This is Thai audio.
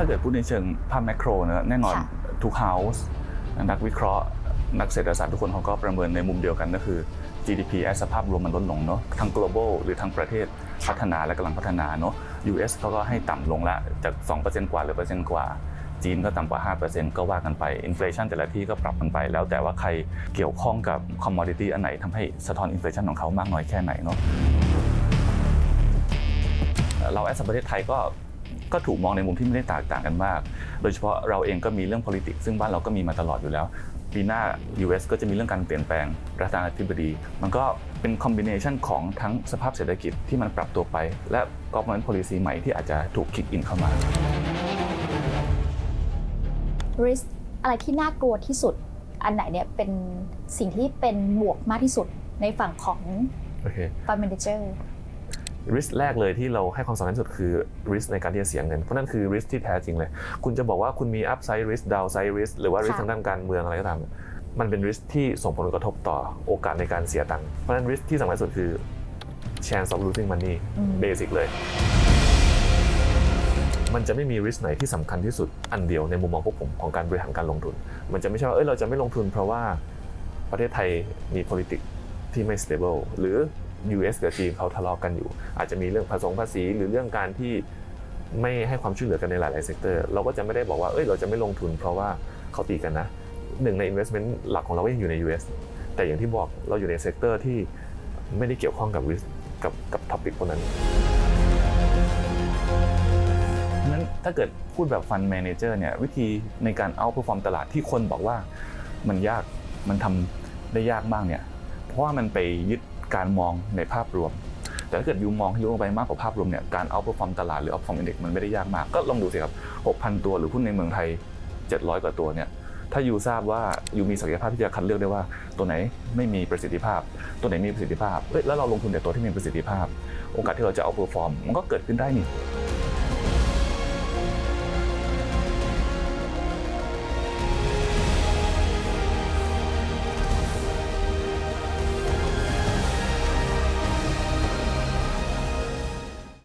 ถ้าเกิดพูดในเชิงภาพแมกโรนะแน่นอนค่ะทุกเฮาส์นักวิเคราะห์ นักเศรษฐศาสตร์ทุกคนเขาก็ประเมินในมุมเดียวกันก็คือ GDP แอสภาพรวมมันลดลงเนาะทั้ง global หรือทั้งประเทศพัฒนาและกำลังพัฒนาเนาะ US เขาก็ให้ต่ำลงละจาก 2%กว่าเหรือเปอร์เซ็นต์กว่า จีนก็ต่ำกว่า 5%ก็ว่ากันไปอินฟลชันแต่ละที่ก็ปรับกันไป แล้วแต่ว่าใครเกี่ยวข้องกับคอมมอดิตี้อันไหนทำให้สะท้อนอินฟลชันของเขามากน้อยแค่ไหนเนาะเราแอสประเทศไทยก็ ก็ถูกมองในมุมที่ไม่ได้แตกต่างกันมาก โดยเฉพาะเราเองก็มีเรื่อง politics ซึ่งบ้านเราก็มีมาตลอดอยู่แล้วปีหน้า US ก็จะมีเรื่องการเปลี่ยนแปลงประธานาธิบดี มันก็เป็นคอมบิเนชันของทั้งสภาพเศรษฐกิจที่มันปรับตัวไป และ government policy ใหม่ที่อาจจะถูกคิกอินเข้ามา risk อะไรที่น่ากลัวที่สุด อันไหนเนี่ยเป็นสิ่งที่เป็นบวกมากที่สุดในฝั่งของโอเค fund manager risk แรกเลยที่เราให้ความสำคัญที่สุดคือ risk ในการที่จะเสียเงิน เพราะนั่นคือ risk ที่แท้จริงเลย คุณจะบอกว่าคุณมี upside risk downside risk หรือว่า risk ค่ะทางด้านการเมืองอะไรก็ตามมันเป็น risk ที่ส่งผลกระทบต่อโอกาสในการเสียตังค์เพราะฉะนั้น risk ที่สำคัญที่สุดคือ chance of losing money อืม basic เลย มันจะไม่มี risk ไหนที่สำคัญที่สุดอันเดียวในมุมมองพวกผมของการบริหารการลงทุน มันจะไม่ใช่ว่าเอ้ยเราจะไม่ลงทุนเพราะว่าประเทศไทยมี politics ที่ไม่ stable หรือ US กับจีนเขาทะเลาะกันอยู่ อาจจะมีเรื่องภาษีภาษีหรือเรื่องการที่ไม่ให้ความช่วยเหลือกันในหลาย ๆ เซกเตอร์เราก็จะไม่ได้บอกว่าเอ้ยเราจะไม่ลงทุนเพราะว่าเขาตีกันนะหนึ่งใน investment หลักของเราก็ยังอยู่ใน US แต่อย่างที่บอกเราอยู่ในเซกเตอร์ที่ไม่ได้เกี่ยวข้องกับกับกับท็อปิกพวกนั้นนั้นถ้าเกิดพูดแบบฟัน d ม a เจอร์เนี่ยวิธีในการเอา perform ตลาดที่คนบอกว่ามันยากมันทำได้ยากมากเนี่ยเพราะว่ามันไปยึด การมองในภาพรวม แต่ถ้าเกิดยูมองให้ลึกลงไปมากกว่าภาพรวมเนี่ยการเอาผลฟอร์มตลาดหรือเอาพอร์มอินเด็กซ์มันไม่ได้ยากมาก ก็ลองดูสิครับ 6,000 ตัวหรือหุ้นในเมืองไทย 700 กว่าตัวเนี่ยถ้ายูทราบว่ายูมีศักยภาพที่จะคัดเลือกได้ว่าตัวไหนไม่มีประสิทธิภาพ ตัวไหนมีประสิทธิภาพเอ้ยแล้วเราลงทุนแต่ตัวที่มีประสิทธิภาพ โอกาสที่เราจะเอาผลฟอร์มมันก็เกิดขึ้นได้นี่